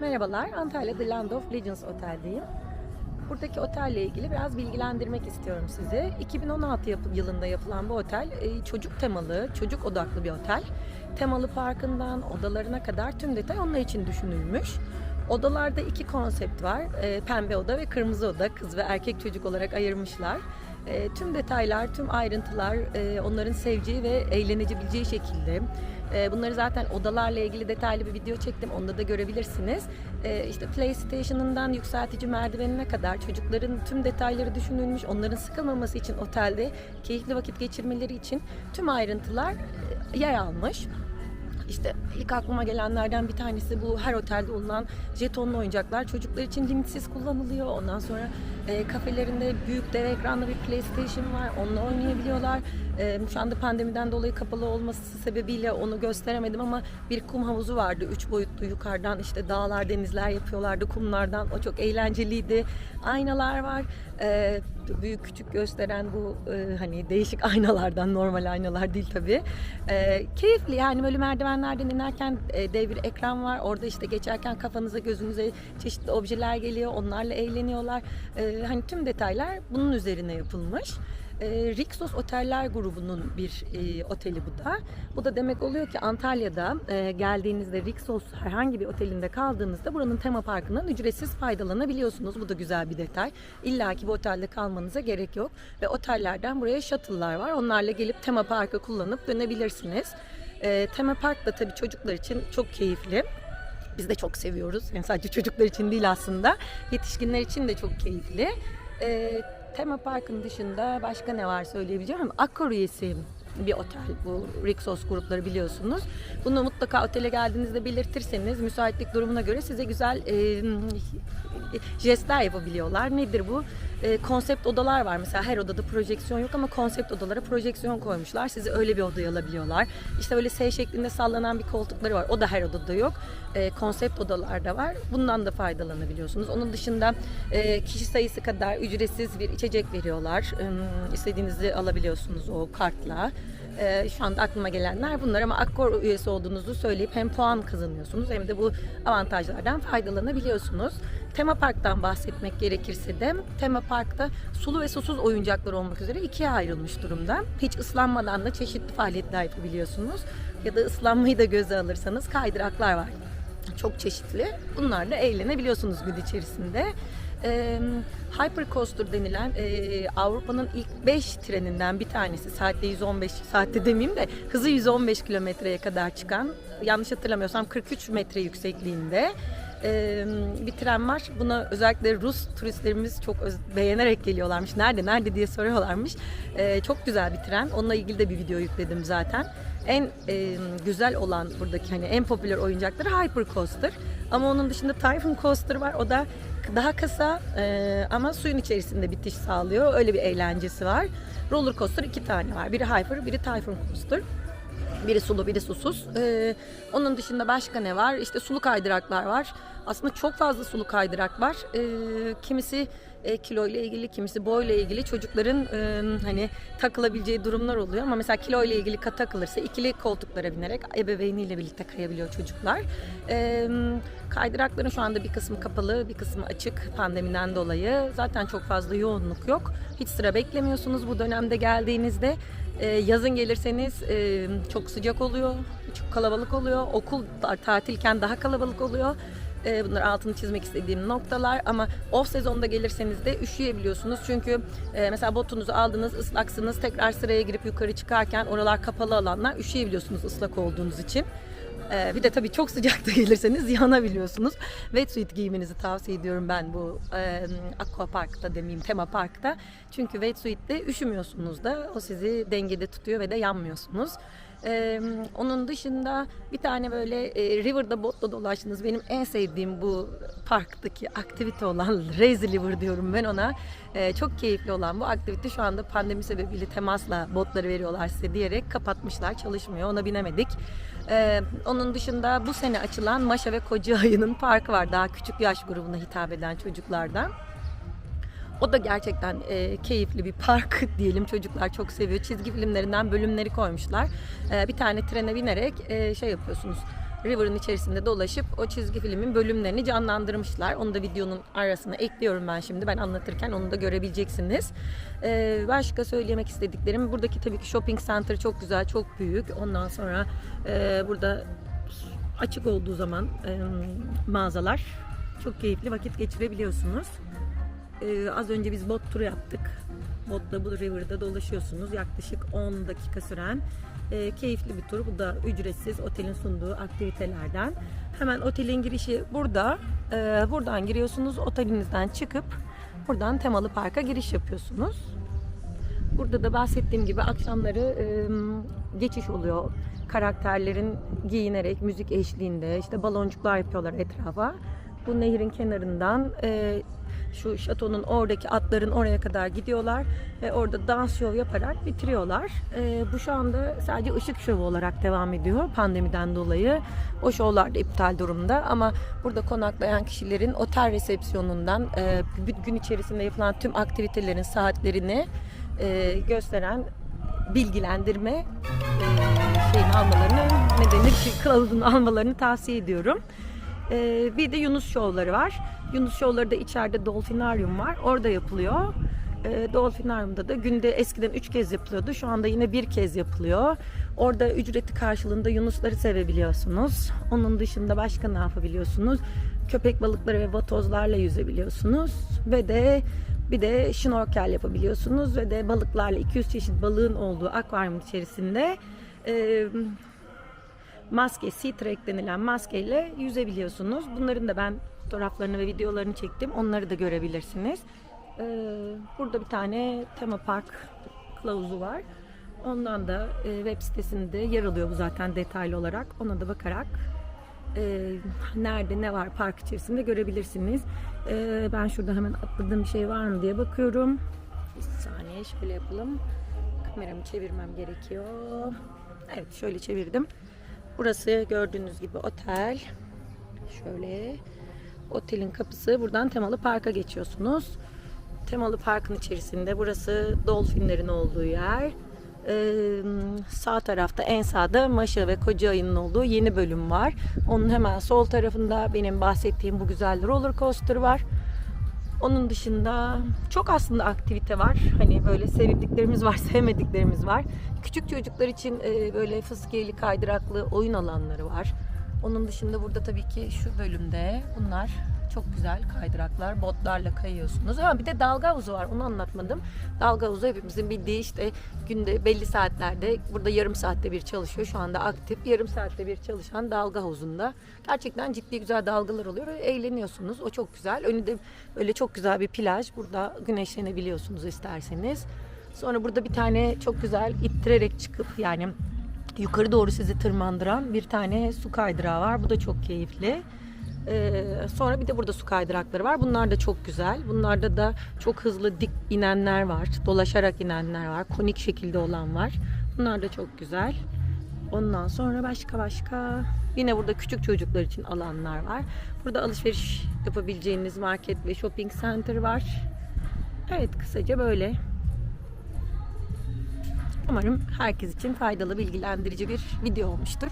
Merhabalar, Antalya The Land of Legends Otel'deyim. Buradaki otelle ilgili biraz bilgilendirmek istiyorum sizi. 2016 yap- yılında yapılan bu otel e, çocuk temalı, çocuk odaklı bir otel. Temalı parkından odalarına kadar tüm detay onlar için düşünülmüş. Odalarda iki konsept var. E, Pembe oda ve kırmızı oda. Kız ve erkek çocuk olarak ayırmışlar. E, Tüm detaylar, tüm ayrıntılar e, onların seveceği ve eğlenebileceği şekilde. E, Bunları zaten odalarla ilgili detaylı bir video çektim. Onda da görebilirsiniz. E, işte PlayStation'ından yükseltici merdivenine kadar çocukların tüm detayları düşünülmüş. Onların sıkılmaması için otelde keyifli vakit geçirmeleri için tüm ayrıntılar e, yer almış. İşte ilk aklıma gelenlerden bir tanesi bu her otelde bulunan jetonlu oyuncaklar. Çocuklar için limitsiz kullanılıyor. Ondan sonra e, kafelerinde büyük dev ekranlı bir PlayStation var. Onunla oynayabiliyorlar. E, şu anda pandemiden dolayı kapalı olması sebebiyle onu gösteremedim ama bir kum havuzu vardı. Üç boyutlu yukarıdan işte dağlar, denizler yapıyorlardı kumlardan. O çok eğlenceliydi. Aynalar var. E, büyük küçük gösteren bu e, hani değişik aynalardan normal aynalar değil tabii. E, keyifli yani böyle merdivenlerden inerken e, dev bir ekran var. Orada işte geçerken kafanıza gözünüze çeşitli objeler geliyor. Onlarla eğleniyorlar. E, hani tüm detaylar bunun üzerine yapılmış. E, Rixos Oteller grubunun bir e, oteli bu da. Bu da demek oluyor ki Antalya'da e, geldiğinizde Rixos herhangi bir otelinde kaldığınızda buranın tema parkından ücretsiz faydalanabiliyorsunuz. Bu da güzel bir detay. İlla ki bu otelde kalmanıza gerek yok. Ve otellerden buraya shuttle'lar var. Onlarla gelip tema parkı kullanıp dönebilirsiniz. E, tema park da tabii çocuklar için çok keyifli. Biz de çok seviyoruz. Yani sadece çocuklar için değil aslında. Yetişkinler için de çok keyifli. E, tema parkın dışında başka ne var söyleyebileceğim? Akkor üyesi bir otel bu Rixos grupları biliyorsunuz. Bunu mutlaka otele geldiğinizde belirtirseniz müsaitlik durumuna göre size güzel e, jestler yapabiliyorlar. Nedir bu? E, konsept odalar var. Mesela her odada projeksiyon yok ama konsept odalara projeksiyon koymuşlar. Sizi öyle bir odaya alabiliyorlar. İşte böyle S şeklinde sallanan bir koltukları var. O da her odada yok. E, konsept odalarda var. Bundan da faydalanabiliyorsunuz. Onun dışında e, kişi sayısı kadar ücretsiz bir içecek veriyorlar. E, istediğinizi alabiliyorsunuz o kartla. E, şu anda aklıma gelenler bunlar ama Akkor üyesi olduğunuzu söyleyip hem puan kazanıyorsunuz hem de bu avantajlardan faydalanabiliyorsunuz. Tema Park'tan bahsetmek gerekirse de Tema Park'ta sulu ve susuz oyuncaklar olmak üzere ikiye ayrılmış durumda. Hiç ıslanmadan da çeşitli faaliyetler yapabiliyorsunuz. Ya da ıslanmayı da göze alırsanız kaydıraklar var. Çok çeşitli. Bunlarla eğlenebiliyorsunuz gün içerisinde. Ee, Hypercoaster denilen e, Avrupa'nın ilk 5 treninden bir tanesi. Saatte 115, saatte demeyeyim de hızı 115 kilometreye kadar çıkan, yanlış hatırlamıyorsam 43 metre yüksekliğinde e, bir tren var. Buna özellikle Rus turistlerimiz çok beğenerek geliyorlarmış. Nerede, nerede diye soruyorlarmış. E, çok güzel bir tren. Onunla ilgili de bir video yükledim zaten. En e, güzel olan buradaki hani en popüler oyuncakları Hypercoaster. Ama onun dışında Typhoon Coaster var. O da daha kısa e, ama suyun içerisinde bitiş sağlıyor. Öyle bir eğlencesi var. Roller coaster iki tane var. Biri Hyper, biri Typhoon Coaster. Biri sulu, biri susuz. Ee, onun dışında başka ne var? İşte sulu kaydıraklar var. Aslında çok fazla sulu kaydırak var. Ee, kimisi e, kilo ile ilgili, kimisi boyla ilgili çocukların e, hani takılabileceği durumlar oluyor. Ama mesela kilo ile ilgili kat takılırsa ikili koltuklara binerek ebeveyniyle birlikte kayabiliyor çocuklar. Ee, kaydırakların şu anda bir kısmı kapalı, bir kısmı açık pandemiden dolayı. Zaten çok fazla yoğunluk yok. Hiç sıra beklemiyorsunuz bu dönemde geldiğinizde. Ee, yazın gelirseniz e, çok sıcak oluyor, çok kalabalık oluyor. Okul ta- tatilken daha kalabalık oluyor. Ee, bunlar altını çizmek istediğim noktalar ama off sezonda gelirseniz de üşüyebiliyorsunuz. Çünkü e, mesela botunuzu aldınız, ıslaksınız. Tekrar sıraya girip yukarı çıkarken oralar kapalı alanlar üşüyebiliyorsunuz ıslak olduğunuz için. Ee, bir de tabii çok sıcakta gelirseniz yanabiliyorsunuz. Wetsuit giymenizi tavsiye ediyorum ben bu e, aqua parkta demeyeyim tema parkta. Çünkü wetsuit'te üşümüyorsunuz da o sizi dengede tutuyor ve de yanmıyorsunuz. Ee, onun dışında bir tane böyle e, river'da botla dolaştınız. Benim en sevdiğim bu parktaki aktivite olan Lazy River diyorum ben ona. Ee, çok keyifli olan bu aktivite şu anda pandemi sebebiyle temasla botları veriyorlar size diyerek kapatmışlar. Çalışmıyor. Ona binemedik. Ee, onun dışında bu sene açılan Maşa ve Koca Ayı'nın parkı var. Daha küçük yaş grubuna hitap eden çocuklardan. O da gerçekten e, keyifli bir park diyelim. Çocuklar çok seviyor. Çizgi filmlerinden bölümleri koymuşlar. E, bir tane trene binerek e, şey yapıyorsunuz. River'ın içerisinde dolaşıp o çizgi filmin bölümlerini canlandırmışlar. Onu da videonun arasına ekliyorum ben şimdi. Ben anlatırken onu da görebileceksiniz. Ee, başka söylemek istediklerim buradaki tabii ki shopping center çok güzel, çok büyük. Ondan sonra e, burada açık olduğu zaman e, mağazalar çok keyifli vakit geçirebiliyorsunuz. Ee, az önce biz bot turu yaptık. Botla bu river'da dolaşıyorsunuz. Yaklaşık 10 dakika süren e, keyifli bir tur. Bu da ücretsiz otelin sunduğu aktivitelerden. Hemen otelin girişi burada. Ee, buradan giriyorsunuz. Otelinizden çıkıp buradan temalı parka giriş yapıyorsunuz. Burada da bahsettiğim gibi akşamları e, geçiş oluyor. Karakterlerin giyinerek müzik eşliğinde işte baloncuklar yapıyorlar etrafa. Bu nehrin kenarından e, şu şatonun oradaki atların oraya kadar gidiyorlar ve orada dans şov yaparak bitiriyorlar. E, bu şu anda sadece ışık şovu olarak devam ediyor pandemiden dolayı. O şovlar da iptal durumda ama burada konaklayan kişilerin otel resepsiyonundan e, gün içerisinde yapılan tüm aktivitelerin saatlerini e, gösteren bilgilendirme e, şeyini almalarını ne denir kılavuzunu almalarını tavsiye ediyorum. E, bir de Yunus şovları var. Yunus şovları da içeride Dolfinaryum var. Orada yapılıyor. E, Dolfinaryum'da da günde eskiden 3 kez yapılıyordu. Şu anda yine bir kez yapılıyor. Orada ücreti karşılığında Yunusları sevebiliyorsunuz. Onun dışında başka ne yapabiliyorsunuz? Köpek balıkları ve vatozlarla yüzebiliyorsunuz. Ve de bir de şnorkel yapabiliyorsunuz ve de balıklarla 200 çeşit balığın olduğu akvaryum içerisinde e, maske, sea trek denilen maskeyle yüzebiliyorsunuz. Bunların da ben fotoğraflarını ve videolarını çektim. Onları da görebilirsiniz. E, burada bir tane tema park kılavuzu var. Ondan da e, web sitesinde yer alıyor bu zaten detaylı olarak. Ona da bakarak e, nerede ne var park içerisinde görebilirsiniz. E, ben şurada hemen atladığım bir şey var mı diye bakıyorum. Bir saniye şöyle yapalım. Kameramı çevirmem gerekiyor. Evet şöyle çevirdim. Burası gördüğünüz gibi otel. Şöyle otelin kapısı. Buradan temalı parka geçiyorsunuz. Temalı parkın içerisinde burası dolfinlerin olduğu yer. Ee, sağ tarafta en sağda Maşa ve Koca Ayı'nın olduğu yeni bölüm var. Onun hemen sol tarafında benim bahsettiğim bu güzel roller coaster var. Onun dışında çok aslında aktivite var. Hani böyle sevdiklerimiz var, sevmediklerimiz var. Küçük çocuklar için e, böyle fıskiyeli, kaydıraklı oyun alanları var. Onun dışında burada tabii ki şu bölümde bunlar çok güzel kaydıraklar. Botlarla kayıyorsunuz. Ama bir de dalga havuzu var. Onu anlatmadım. Dalga havuzu hepimizin bildiği işte günde belli saatlerde burada yarım saatte bir çalışıyor. Şu anda aktif. Yarım saatte bir çalışan dalga havuzunda. Gerçekten ciddi güzel dalgalar oluyor eğleniyorsunuz. O çok güzel. Önünde böyle çok güzel bir plaj. Burada güneşlenebiliyorsunuz isterseniz. Sonra burada bir tane çok güzel ittirerek çıkıp yani yukarı doğru sizi tırmandıran bir tane su kaydırağı var. Bu da çok keyifli. Ee, sonra bir de burada su kaydırakları var. Bunlar da çok güzel. Bunlarda da çok hızlı dik inenler var. Dolaşarak inenler var. Konik şekilde olan var. Bunlar da çok güzel. Ondan sonra başka başka yine burada küçük çocuklar için alanlar var. Burada alışveriş yapabileceğiniz market ve shopping center var. Evet kısaca böyle. Umarım herkes için faydalı, bilgilendirici bir video olmuştur.